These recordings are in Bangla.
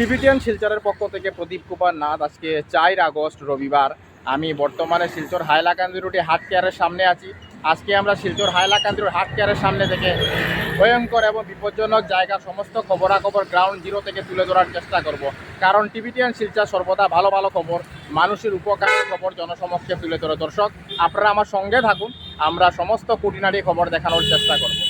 টিভিটিয়ান শিলচরের পক্ষ থেকে প্রদীপ কুমার নাথ আজকে চার আগস্ট রবিবার। আমি বর্তমানে শিলচর হাইলাকান্দি রোডে হাট কেয়ারের সামনে আছি। আজকে আমরা শিলচর হাইলাকান্দি হাট কেয়ারের সামনে থেকে ভয়ঙ্কর এবং বিপজ্জনক জায়গা সমস্ত খবরাখবর গ্রাউন্ড জিরো থেকে তুলে ধরার চেষ্টা করব। কারণ টিভিটিয়ান শিলচর সর্বদা ভালো ভালো খবর, মানুষের উপকারের খবর জনসমক্ষে তুলে ধরে। দর্শক, আপনারা আমার সঙ্গে থাকুন, আমরা সমস্ত খুঁটিনাটি খবর দেখানোর চেষ্টা করব।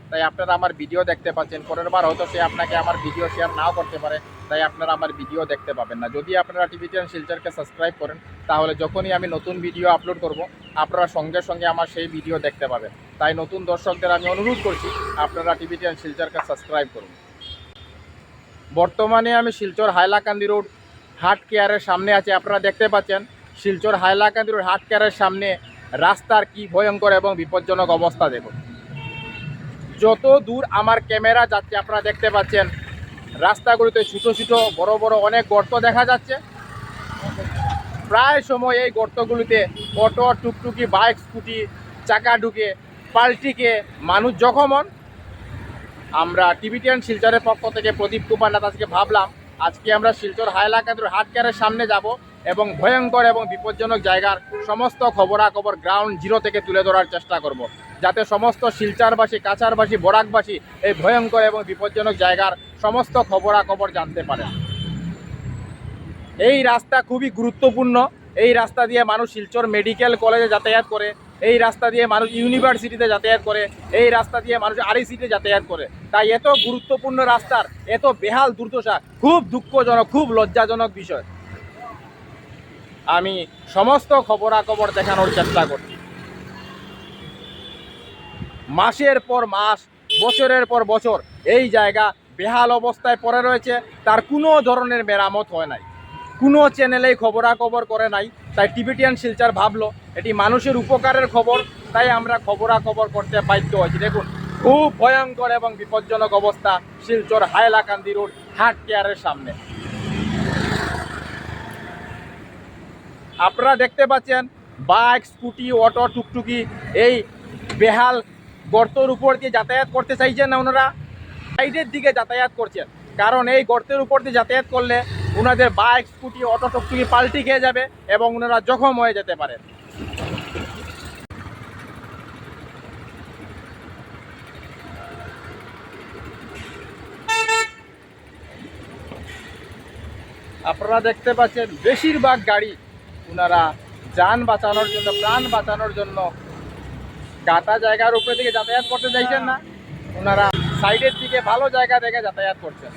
তাই আপনারা আমার ভিডিও দেখতে পাচ্ছেন। পরের বার হয়তো সে আপনাকে আমার ভিডিও শেয়ার নাও করতে পারে, তাই আপনারা আমার ভিডিও দেখতে পাবেন না। যদি আপনারা টিভিটিয়ান শিলচরকে সাবস্ক্রাইব করেন, তাহলে যখনই আমি নতুন ভিডিও আপলোড করব, আপনারা সঙ্গে সঙ্গে আমার সেই ভিডিও দেখতে পাবেন। তাই নতুন দর্শকদের আমি অনুরোধ করছি, আপনারা টিভিটিয়ান শিলচরকে সাবস্ক্রাইব করুন। বর্তমানে আমি শিলচর হাইলাকান্দি রোড হাট কেয়ারের সামনে আছে। আপনারা দেখতে পাচ্ছেন, শিলচর হাইলাকান্দি রোড হাট কেয়ারের সামনে রাস্তার কি ভয়ঙ্কর এবং বিপজ্জনক অবস্থা দেখুন। যত দূর আমার ক্যামেরা যাচ্ছে, আপনারা দেখতে পাচ্ছেন, রাস্তাগুলিতে ছোটো ছোটো, বড় বড় অনেক গর্ত দেখা যাচ্ছে। প্রায় সময় এই গর্তগুলিতে অটো, টুকটুকি, বাইক, স্কুটি, চাকা ঢুকে, পাল্টিকে মানুষ জখম হন। আমরা টিভিটিয়ান শিলচরের পক্ষ থেকে প্রদীপ কুমার নাথ আজকে ভাবলাম, আজকে আমরা শিলচর হাইলাকান্দির হাটকারের সামনে যাব এবং ভয়ঙ্কর এবং বিপজ্জনক জায়গার সমস্ত খবরাখবর গ্রাউন্ড জিরো থেকে তুলে ধরার চেষ্টা করব। যাতে সমস্ত শিলচারবাসী কাছারবাসী বরাকবাসী এই ভয়ঙ্কর এবং বিপজ্জনক জায়গার সমস্ত খবরাখবর জানতে পারে। এই রাস্তা খুবই গুরুত্বপূর্ণ। এই রাস্তা দিয়ে মানুষ শিলচর মেডিকেল কলেজে যাতায়াত করে, এই রাস্তা দিয়ে মানুষ ইউনিভার্সিটিতে যাতায়াত করে, এই রাস্তা দিয়ে মানুষ আরইসিতে যাতায়াত করে। তাই এত গুরুত্বপূর্ণ রাস্তার এত বেহাল দুর্দশা খুব দুঃখজনক, খুব লজ্জাজনক বিষয়। আমি সমস্ত খবরাখবর দেখানোর চেষ্টা করছি। মাসের পর মাস, বছরের পর বছর এই জায়গা বেহাল অবস্থায় পড়ে রয়েছে। তার কোনো ধরনের মেরামত হয় নাই। কোনো চ্যানেলেই খবরাখবর করে নাই। তাই টিবিটিয়ান শিলচার ভাবলো, এটি মানুষের উপকারের খবর, তাই আমরা খবরাখবর করতে বাধ্য হয়েছি। দেখুন, খুব ভয়ঙ্কর এবং বিপজ্জনক অবস্থা শিলচর হায়লাকান্দি রোড, হাট কেয়ারের সামনে। আপনারা দেখতে পাচ্ছেন, বাইক, স্কুটি, অটো, টুকটুকি, এই বেহাল গর্তর উপর দিয়ে যাতায়াত করতে চাইছেন না ওনারা? সাইডের দিকে যাতায়াত করছেন। কারণ এই গর্তের উপর দিয়ে যাতায়াত করলে ওনাদের বাইক, স্কুটি, অটো, টুকটুকি পাল্টি খেয়ে যাবে এবং ওনারা জখম হয়ে যেতে পারে আপনারা দেখতে পাচ্ছেন, বেশিরভাগ গাড়ি ওনারা যান বাঁচানোর জন্য, প্রাণ বাঁচানোর জন্য গাতা জায়গার উপরে দিকে যাতায়াত করতে চাইছেন না। ওনারা সাইডের দিকে ভালো জায়গা দেখে যাতায়াত করছেন।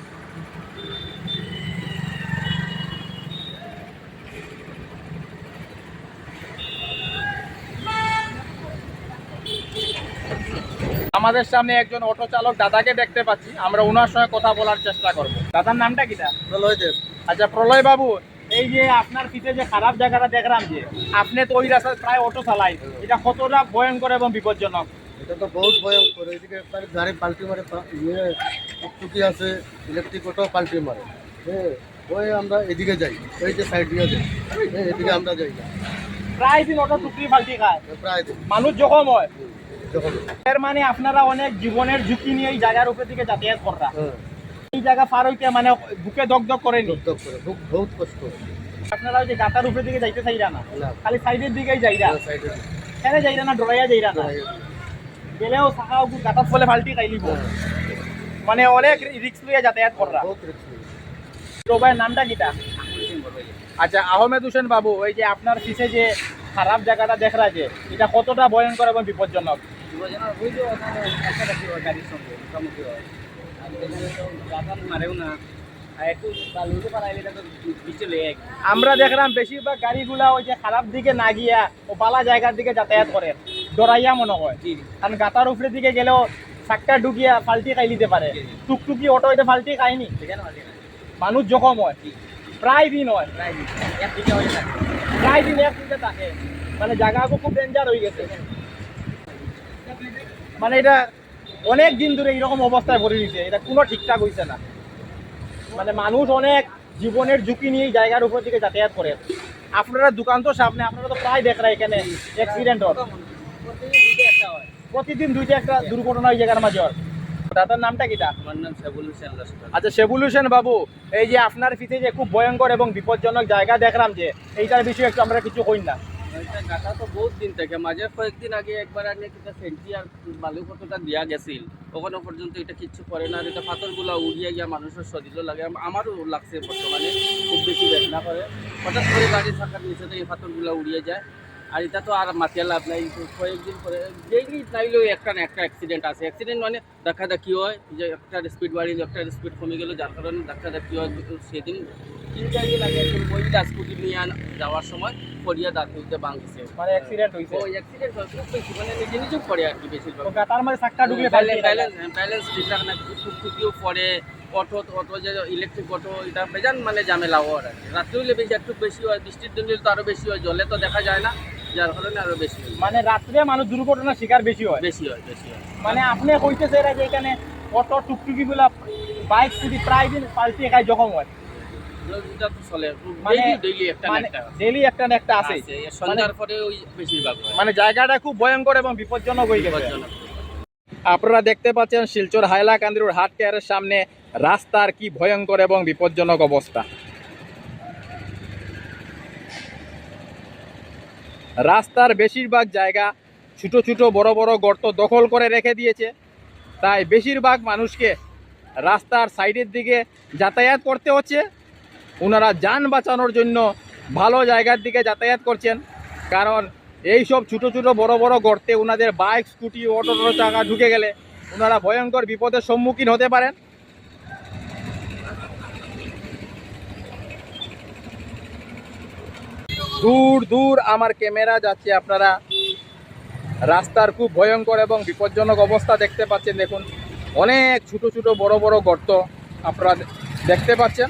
আমাদের সামনে একজন অটো চালক দাদাকে দেখতে পাচ্ছি। আমরা ওনার সঙ্গে কথা বলার চেষ্টা করব। দাদার নামটা কিটা? প্রলয়দেব। আচ্ছা প্রলয় বাবু এই যে আপনার পিঠে যে খারাপ জায়গাটা দেখলাম যে আপনি তো ওই রাস্তায় প্রায় অটো চালাই। এটা কতটা ভয়ঙ্কর এবং বিপজ্জনক? এটা তো বহুত ভয়ঙ্কর। এদিকে গাড়ি পাল্টি মারে ইয়ে টুকটুকি আছে ইলেকট্রিক অটো পাল্টি মারে। হ্যাঁ ওই আমরা এদিকে যাই ওই যে সাইড দিয়ে যাই। হ্যাঁ এদিকে আমরা যাই না। প্রায় দিন অটো টুকরি পাল্টি খায়। প্রায় দিন। মানুষ জখম হয়। এর মানে আপনারা অনেক জীবনের ঝুঁকি নিয়ে এই জায়গার উপর দিকে যাতায়াত করা হ্যাঁ। এই জায়গা পার হইতে মানে বুকে দগদগ করেনি? দপ করে খুব বহুত কষ্ট আপনারা ওই যে গাতার উপর দিকে যাইতে চাইরা না? না। খালি সাইডের দিকেই যাইরা? কেন যাইরা না ডরাইয়া যাইরা না? গেলেও সাকা গাতার ফলে ফাল্টি খাইলিব মানে অনেক রিস্ক লইয়া যাতায়াত করা রিস্ক নামটা কিটা? আচ্ছা আহমেদ হোসেন বাবু ওই যে আপনার পিছে যে খারাপ জায়গাটা দেখা যে এটা কতটা ভয়ঙ্কর এবং বিপজ্জনক? আমরা দেখলাম বেশিরভাগ গাড়িগুলা ওই যে খারাপ দিকে না গিয়া ও বালা জায়গার দিকে যাতায়াত করে। ডরাইয়া মনে হয়। কারণ গাতার উপরে দিকে গেলেও চাকটা ঢুকিয়া ফাল্টি খাই নিতে পারে। টুকটুকি অটো এটা ফাল্টি খায়নি। মানুষ জখম হয়। প্রায় দিন হয়। প্রায় দিন। এক দিকে থাকে। মানে জায়গা খুব ডেঞ্জার হয়ে গেছে। মানে এটা অনেক দিন ধরে এইরকম অবস্থায় ভরে দিছে এটা কোনো ঠিকঠাক হইছে না। মানে মানুষ অনেক জীবনের ঝুঁকি নিয়ে জায়গার উপর দিকে যাতায়াত করে। আপনারা দোকান তো সামনে আপনারা তো প্রায় দেখ এখানে অ্যাক্সিডেন্ট হয় প্রতিদিন দুইটা একটা দুর্ঘটনা এই জায়গার মাঝে হয়। দাদার নামটা কিটা? আমার নাম সাবুল হোসেন আচ্ছা শেবুল হোসেন বাবু এই যে আপনার পিছে যে খুব ভয়ঙ্কর এবং বিপজ্জনক জায়গা দেখলাম যে এইটার বিষয়ে একটু আমরা কিছু কই না। গাটা তো বহুত দিন থেকে। মাঝে কয়েকদিন আগে একবার আগে কিটা সেন্টি আর বালু কতটা দিয়া গেছিল। ওখানে পর্যন্ত এটা কিচ্ছু করে না এটা পাথরগুলো উড়িয়ে গিয়া মানুষের শরীরও লাগে। আম- আমারও লাগছে বর্তমানে, খুব বেশি বেদনা করে। হঠাৎ করে গাড়ি থাকার নিচে থেকে পাথরগুলো উড়িয়ে যায়। আর এটা তো আর মাতিয়া লাভ নাই কয়েকদিন পরে ডেইলি নাইলেও একটা না একটা অ্যাক্সিডেন্ট আছে। অ্যাক্সিডেন্ট মানে দেখা দেখি হয় যে একটা স্পিড বাড়ি একটা স্পিড কমে গেল যার কারণে দেখা দেখি হয়। সেদিন তিন চার দিন আগে মহিলা স্কুটি নিয়ে আন- যাওয়ার সময় পড়িয়া দাঁত হইতে ভাঙছে মানে অ্যাক্সিডেন্ট হয়েছে ওই অ্যাক্সিডেন্ট হয় বেশি মানে নিজে নিজেও পড়ে আর কি বেশিরভাগ। তো গাতার মাঝে চাক্কা ঢুকলে ব্যালেন্স ব্যালেন্স ঠিকঠাক না টুকটুকিও পড়ে অটো অটো যে ইলেকট্রিক অটো এটা বেজান মানে ঝামেলা হওয়ার আর কি। রাত্রে হইলে বেশি একটু বেশি হয় বৃষ্টির দিন তো আরও বেশি হয় জলে তো দেখা যায় না। যার কারণে আরও বেশি হয় মানে রাত্রে মানুষ দুর্ঘটনার শিকার বেশি হয়? বেশি হয় বেশি হয়। মানে আপনি কইতেছে এরা যে এখানে অটো টুকটুকি গুলা বাইক স্কুটি প্রায় দিন পাল্টে খায় জখম হয়। মানে হয়। মানে জায়গাটা খুব ভয়ঙ্কর এবং বিপজ্জনক হয়ে গেছে। আপনারা দেখতে পাচ্ছেন শিলচর হাইলাকান্দির হাট কেয়ারের সামনে রাস্তার কি ভয়ঙ্কর এবং বিপজ্জনক অবস্থা। রাস্তার বেশিরভাগ জায়গা ছোট ছোট বড় বড় গর্ত দখল করে রেখে দিয়েছে। তাই বেশিরভাগ মানুষকে রাস্তার সাইডের দিকে যাতায়াত করতে হচ্ছে। ওনারা যান বাঁচানোর জন্য ভালো জায়গার দিকে যাতায়াত করছেন। কারণ এই সব ছোটো ছোটো বড় বড় গর্তে ওনাদের বাইক, স্কুটি, অটো টো চাকা ঢুকে গেলে ওনারা ভয়ঙ্কর বিপদের সম্মুখীন হতে পারেন। দূর দূর আমার ক্যামেরা যাচ্ছে, আপনারা রাস্তার খুব ভয়ঙ্কর এবং বিপজ্জনক অবস্থা দেখতে পাচ্ছেন, দেখুন। অনেক ছোট ছোট, বড় বড় গর্ত আপনারা দেখতে পাচ্ছেন।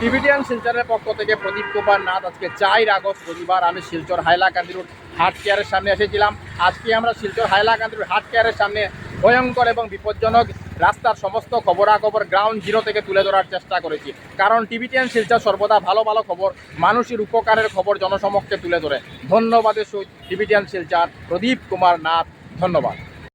টিভিটিয়ান শিলচরের পক্ষ থেকে প্রদীপ কুমার নাথ আজকে চার আগস্ট রবিবার আমি শিলচর হাইলাকান্দি রোড হাট কেয়ারের সামনে এসেছিলাম। আজকে আমরা শিলচর হাইলাকান্দি রোড হাট কেয়ারের সামনে ভয়ঙ্কর এবং বিপজ্জনক রাস্তার সমস্ত খবরাখবর গ্রাউন্ড জিরো থেকে তুলে ধরার চেষ্টা করেছি। কারণ টিভিটিয়ান শিলচর সর্বদা ভালো ভালো খবর, মানুষের উপকারের খবর জনসমক্ষে তুলে ধরে। ধন্যবাদের সহিত টিভিটিয়ান শিলচর প্রদীপ কুমার নাথ, ধন্যবাদ।